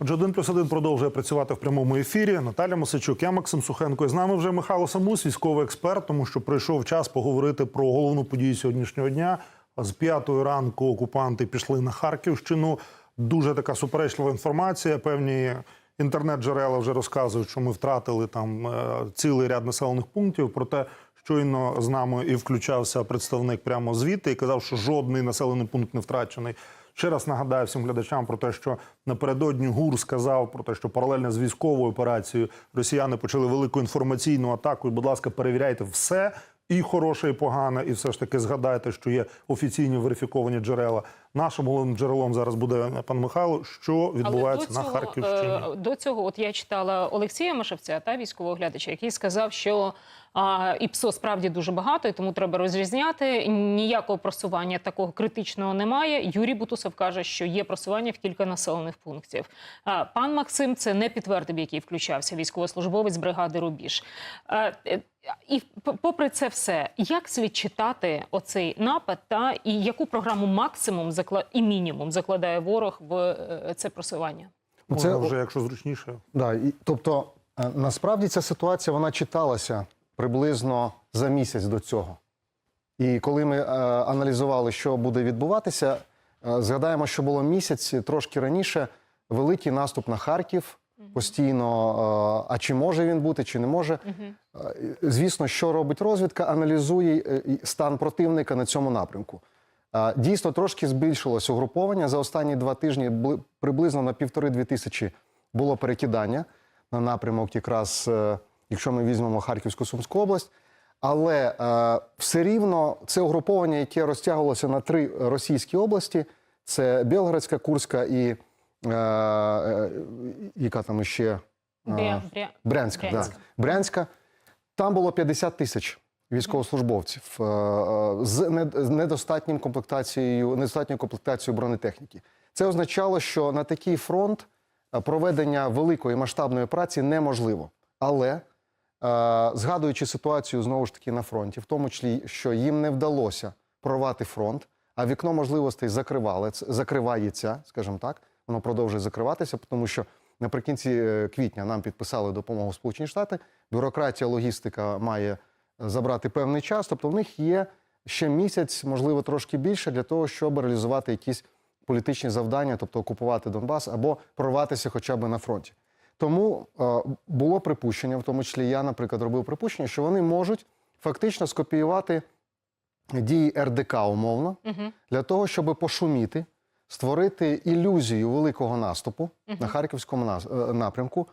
Отже, один плюс один продовжує працювати в прямому ефірі. Наталя Мосичук, я Максим Сухенко. І з нами вже Михайло Самус, військовий експерт, тому що прийшов час поговорити про головну подію сьогоднішнього дня. З п'ятої ранку окупанти пішли на Харківщину. Дуже така суперечлива інформація. Певні інтернет-джерела вже розказують, що ми втратили там е, цілий ряд населених пунктів. Проте щойно з нами і включався представник прямо звідти і казав, що жодний населений пункт не втрачений. Ще раз нагадаю всім глядачам про те, що напередодні ГУР сказав про те, що паралельно з військовою операцією росіяни почали велику інформаційну атаку. І, будь ласка, перевіряйте все. І хороше, і погане, і все ж таки згадайте, що є офіційні верифіковані джерела. Нашим головним джерелом зараз буде пан Михайло. Що відбувається на Харківщині? е, до цього, от я читала Олексія Машевця та військового глядача, який сказав, що а, ІПСО справді дуже багато, і тому треба розрізняти. Ніякого просування такого критичного немає. Юрій Бутусов каже, що є просування в кілька населених пунктів. А, пан Максим це не підтвердив, який включався військовослужбовець бригади Рубіж. А, е, і попри це все, як слід читати оцей напад, та і яку програму максимум закла... і мінімум закладає ворог в е, це просування? Це вже, якщо зручніше. Да, і, тобто, е, насправді ця ситуація вона читалася приблизно за місяць до цього. І коли ми е, аналізували, що буде відбуватися, е, згадаємо, що було місяць трошки раніше великий наступ на Харків. Постійно, е, а чи може він бути, чи не може. Звісно, що робить розвідка, аналізує стан противника на цьому напрямку. Дійсно, трошки збільшилось угруповання. За останні два тижні бли- приблизно на півтори-дві тисячі було перекидання на напрямок, якраз якщо ми візьмемо Харківську Сумську область. Але е, все рівно це угруповання, яке розтягувалося на три російські області: це Білгородська, Курська і е, е, яка там іще е, Бря... Бря... Брянська, Брянська. Да. Брянська. Там було 50 тисяч військовослужбовців е, е, з недостатнім комплектацією, недостатньою комплектацією бронетехніки. Це означало, що на такий фронт е, проведення великої масштабної операції неможливо. Але згадуючи ситуацію знову ж таки на фронті, в тому числі, що їм не вдалося прорвати фронт, а вікно можливостей закривали, закривається, скажімо так, воно продовжує закриватися, тому що наприкінці е, квітня нам підписали допомогу Сполучені Штати. Бюрократія, логістика має забрати певний час. Тобто в них є ще місяць, можливо, трошки більше для того, щоб реалізувати якісь політичні завдання, тобто окупувати Донбас або прорватися хоча б на фронті. Тому е, було припущення, в тому числі я, наприклад, робив припущення, що вони можуть фактично скопіювати дії РДК умовно для того, щоб пошуміти, створити ілюзію великого наступу на харківському е, напрямку.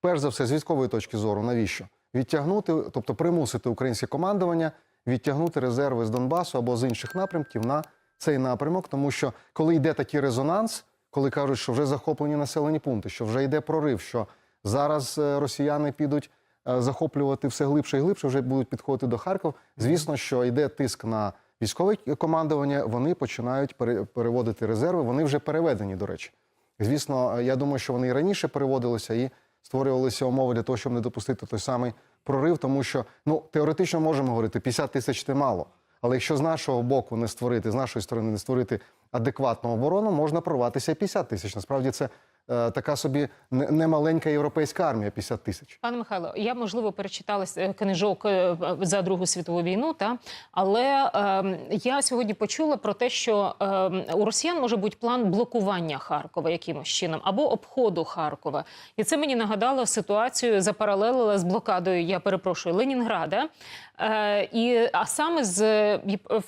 Перш за все, з військової точки зору, навіщо? Відтягнути, тобто примусити українське командування відтягнути резерви з Донбасу або з інших напрямків на цей напрямок, тому що коли йде такий резонанс, коли кажуть, що вже захоплені населені пункти, що вже йде прорив, що зараз е, росіяни підуть е, захоплювати все глибше і глибше, вже будуть підходити до Харкова. Звісно, що йде тиск на військове командування, вони починають пере- переводити резерви. Вони вже переведені, до речі. Звісно, е, я думаю, що вони і раніше переводилися і створювалися умови для того, щоб не допустити той самий прорив, тому що ну теоретично можемо говорити, 50 тисяч це мало. Але якщо з нашого боку не створити, з нашої сторони не створити адекватну оборону, можна прорватися і 50 тисяч. Насправді це така собі не- немаленька європейська армія 50 тисяч. Пане Михайло, я можливо перечитала е, книжок е, за Другу світову війну, та але е, я сьогодні почула про те, що е, у росіян може бути план блокування Харкова якимось чином або обходу Харкова, і це мені нагадало ситуацію, запаралелила з блокадою. Я перепрошую Ленінграда. Е, і а саме з е,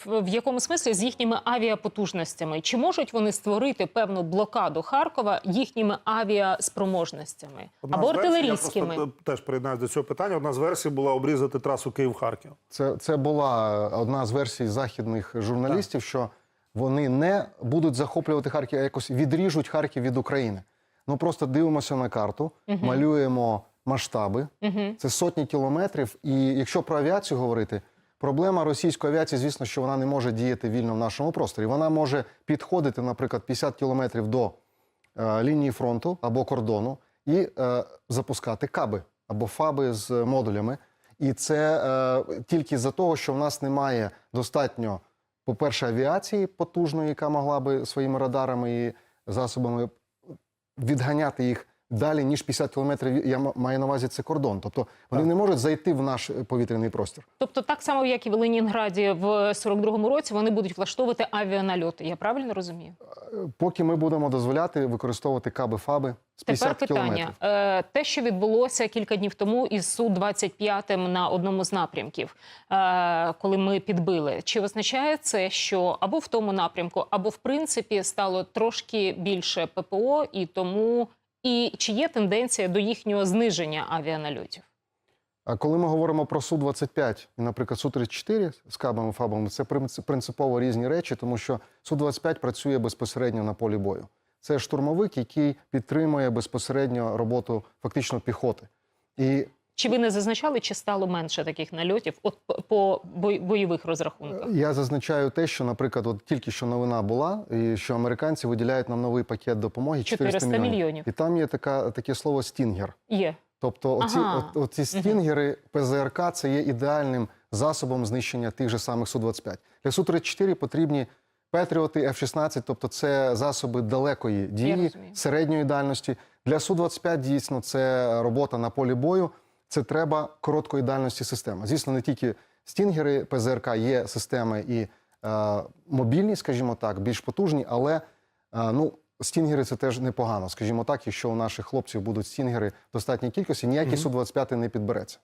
в, якому смислі з їхніми авіапотужностями, чи можуть вони створити певну блокаду Харкова їхніми авіаспроможностями Одна або артилерійськими? Я просто теж приєднаюся до цього питання. Одна з версій була обрізати трасу Київ-Харків. Це, це була одна з версій західних журналістів, що вони не будуть захоплювати Харків, а якось відріжуть Харків від України. Ну просто дивимося на карту, малюємо масштаби. Це сотні кілометрів. І якщо про авіацію говорити, проблема російської авіації, звісно, що вона не може діяти вільно в нашому просторі. Вона може підходити, наприклад, 50 кілометрів до лінії фронту або кордону і е, запускати каби або фаби з модулями. І це е, тільки за того, що в нас немає достатньо, по-перше, авіації потужної, яка могла би своїми радарами і засобами відганяти їх далі, ніж 50 кілометрів. Я маю на увазі це кордон. Тобто вони не можуть зайти в наш е, повітряний простір. Тобто, так само, як і в Ленінграді в 42-му році, вони будуть влаштовувати авіанальоти. Я правильно розумію? Поки ми будемо дозволяти використовувати каби фаби з 50 Тепер питання. кілометрів. Е, Те, що відбулося кілька днів тому із су 25 на одному з напрямків, е, коли ми підбили, чи означає це, що або в тому напрямку, або в принципі стало трошки більше ППО, і тому і чи є тенденція до їхнього зниження авіанальотів? А коли ми говоримо про Су-25 і, наприклад, Су-34 з кабами фабами, це принципово різні речі, тому що Су-25 працює безпосередньо на полі бою. Це штурмовик, який підтримує безпосередньо роботу фактично піхоти. І Чи ви не зазначали, чи стало менше таких нальотів от по- бойових розрахунках? я зазначаю те, що, наприклад, от тільки що новина була, і що американці виділяють нам новий пакет допомоги 400, 400 мільйонів. мільйонів. І там є така, таке слово стінгер. Є. Тобто, оці, Ага. от, оці стінгери ПЗРК це є ідеальним засобом знищення тих же самих Су-25. Для Су-34 потрібні Петріоти, F-16, тобто це засоби далекої дії, середньої дальності. Для Су-25 дійсно це робота на полі бою. Це треба короткої дальності системи. Звісно, не тільки стінгери ПЗРК є системи і е, мобільні, скажімо так, більш потужні, але е, ну. Стінгери це теж непогано, скажімо так, якщо у наших хлопців будуть стінгери в достатній кількості, ніякий Су-25 не підбереться.